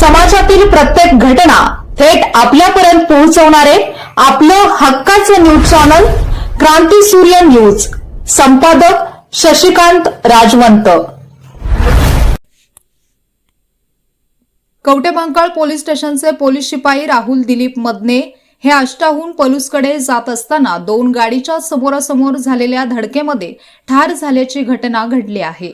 समाजातील प्रत्येक घटना थेट आपल्यापर्यंत पोहोचवणारे आपलं हक्काचं न्यूज चॅनल क्रांती सूर्य न्यूज. संपादक शशिकांत राजवंत. कवटेमहांकाळ पोलीस स्टेशनचे पोलीस शिपाई राहुल दिलीप मदने हे आष्टाहून पलूसकडे जात असताना दोन गाडीच्या समोरासमोर झालेल्या धडकेमध्ये ठार झाल्याची घटना घडली आहे.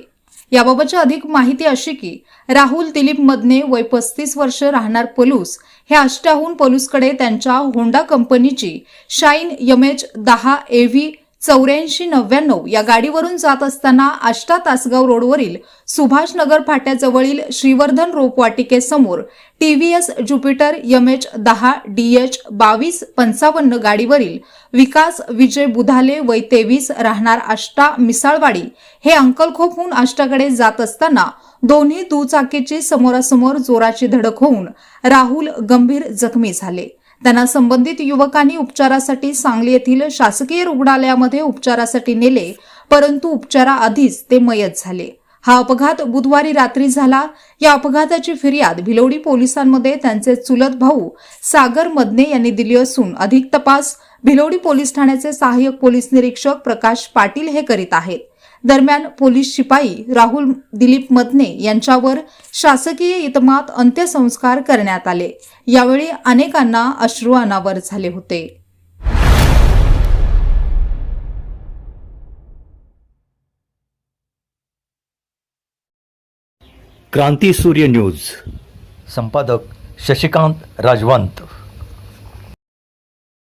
याबाबतची अधिक माहिती अशी की राहुल दिलीप मदने वय पस्तीस वर्ष राहणार पलूस. हे आष्टाहून पलूसकडे त्यांच्या होंडा कंपनीची शाईन यमेज दहा एव्ही चौऱ्याऐंशी नव्याण्णव या गाडीवरून जात असताना आष्टा तासगाव रोडवरील सुभाषनगर फाट्याजवळील श्रीवर्धन रोपवाटिकेसमोर टीव्हीएस ज्युपिटर एच दहा डीएच बावीस पंचावन्न गाडीवरील विकास विजय बुधाले वय तेवीस राहणार आष्टा मिसाळवाडी हे अंकलखोपहून आष्टाकडे जात असताना दोन्ही दुचाकीची समोरासमोर जोराची धडक होऊन राहुल गंभीर जखमी झाले. त्यांना संबंधित युवकांनी उपचारासाठी सांगली येथील शासकीय रुग्णालयामध्ये उपचारासाठी नेले परंतु उपचाराआधीच ते मयत झाले. हा अपघात बुधवारी रात्री झाला. या अपघाताची फिर्याद भिलोडी पोलिसांमध्ये त्यांचे चुलत भाऊ सागर मदने यांनी दिली असून अधिक तपास भिलवडी पोलीस ठाण्याचे सहाय्यक पोलीस निरीक्षक प्रकाश पाटील हे करीत आहेत. दरम्यान पोलीस शिपाई राहुल दिलीप मदने यांच्यावर शासकीय इतमात अंत्यसंस्कार करण्यात आले. यावेळी अनेकांना अश्रू अनावर झाले होते. क्रांती सूर्य न्यूज. संपादक शशिकांत राजवंत.